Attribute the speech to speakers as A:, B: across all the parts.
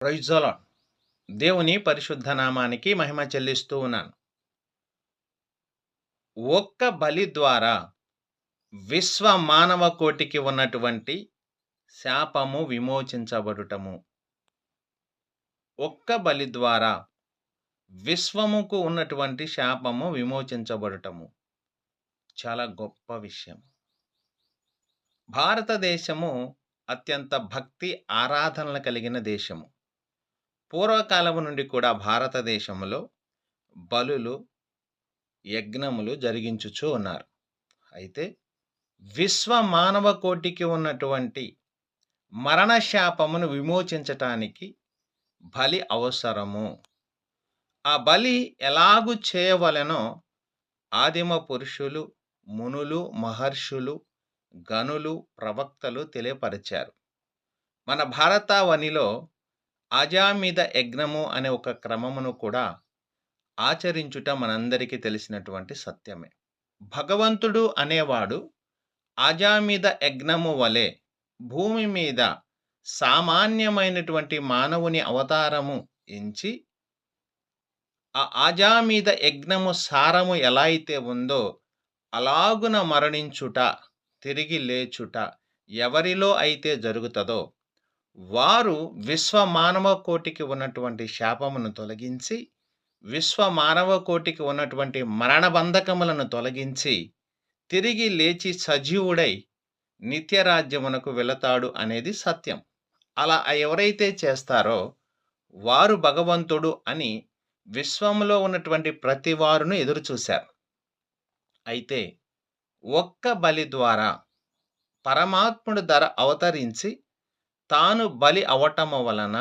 A: ప్రైజోలా దేవుని పరిశుద్ధ నామానికి మహిమ చెల్లిస్తూ ఉన్నాను. ఒక్క బలి ద్వారా విశ్వ మానవ కోటికి ఉన్నటువంటి శాపము విమోచించబడుటము. ఒక్క బలి ద్వారా విశ్వముకు ఉన్నటువంటి శాపము విమోచించబడటము. చాలా గొప్ప విషయం. భారతదేశము అత్యంత భక్తి ఆరాధనలు కలిగిన దేశము. పూర్వకాలం నుండి కూడా భారతదేశంలో బలులు యజ్ఞములు జరిగించుచూ ఉన్నారు. అయితే విశ్వ మానవ కోటికి ఉన్నటువంటి మరణ శాపమును విమోచించటానికి బలి అవసరము. ఆ బలి ఎలాగు చేయవలెనో ఆదిమ పురుషులు మునులు మహర్షులు గనులు ప్రవక్తలు తెలియపరిచారు. మన భారతావనిలో ఆజామీద యజ్ఞము అనే ఒక క్రమమును కూడా ఆచరించుట మనందరికీ తెలిసినటువంటి సత్యమే. భగవంతుడు అనేవాడు ఆజామీద యజ్ఞము వలె భూమి మీద సామాన్యమైనటువంటి మానవుని అవతారము ఎంచి ఆ ఆజామీద యజ్ఞము సారము ఎలా అయితే ఉందో అలాగున మరణించుట తిరిగి లేచుట ఎవరిలో అయితే జరుగుతుందో వారు విశ్వ మానవ కోటికి ఉన్నటువంటి శాపమును తొలగించి విశ్వ మానవ కోటికి ఉన్నటువంటి మరణ బంధకములను తొలగించి తిరిగి లేచి సజీవుడై నిత్యరాజ్యమునకు వెళతాడు అనేది సత్యం. అలా ఎవరైతే చేస్తారో వారు భగవంతుడు అని విశ్వంలో ఉన్నటువంటి ప్రతి వారును ఎదురుచూశారు అయితే ఒక్క బలి ద్వారా పరమాత్ముడు ధర అవతరించి తాను బలి అవటము వలన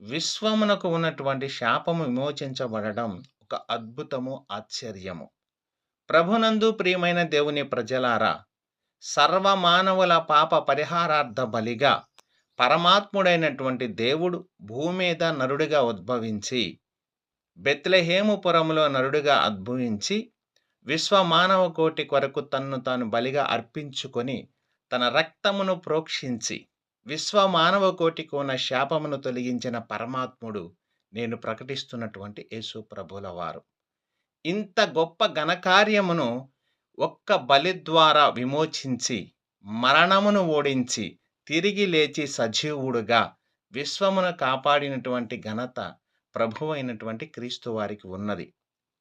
A: విశ్వమునకు ఉన్నటువంటి శాపము విమోచించబడడం ఒక అద్భుతము ఆశ్చర్యము. ప్రభునందు ప్రియమైన దేవుని ప్రజలారా సర్వమానవుల పాప పరిహారార్థ బలిగా పరమాత్ముడైనటువంటి దేవుడు భూమి మీద నరుడిగా ఉద్భవించి బెత్లెహేముపురములో నరుడిగా ఉద్భవించి విశ్వమానవ కోటి కొరకు తన్ను తాను బలిగా అర్పించుకొని తన రక్తమును ప్రోక్షించి విశ్వ మానవ కోటికి ఉన్న శాపమును తొలగించిన పరమాత్ముడు నేను ప్రకటిస్తున్నటువంటి యేసు ప్రభుల వారు. ఇంత గొప్ప ఘనకార్యమును ఒక్క బలి ద్వారా విమోచించి మరణమును ఓడించి తిరిగి లేచి సజీవుడుగా విశ్వమును కాపాడినటువంటి ఘనత ప్రభు అయినటువంటి క్రీస్తు వారికి ఉన్నది.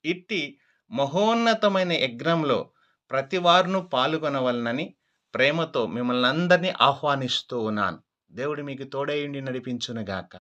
A: ఇట్టి మహోన్నతమైన యజ్ఞంలో ప్రతి వారును పాల్గొనవలనని ప్రేమతో మిమ్మల్ని అందరినీ ఆహ్వానిస్తూ ఉన్నాను. దేవుడు మీకు తోడయుండి నడిపించునుగాక.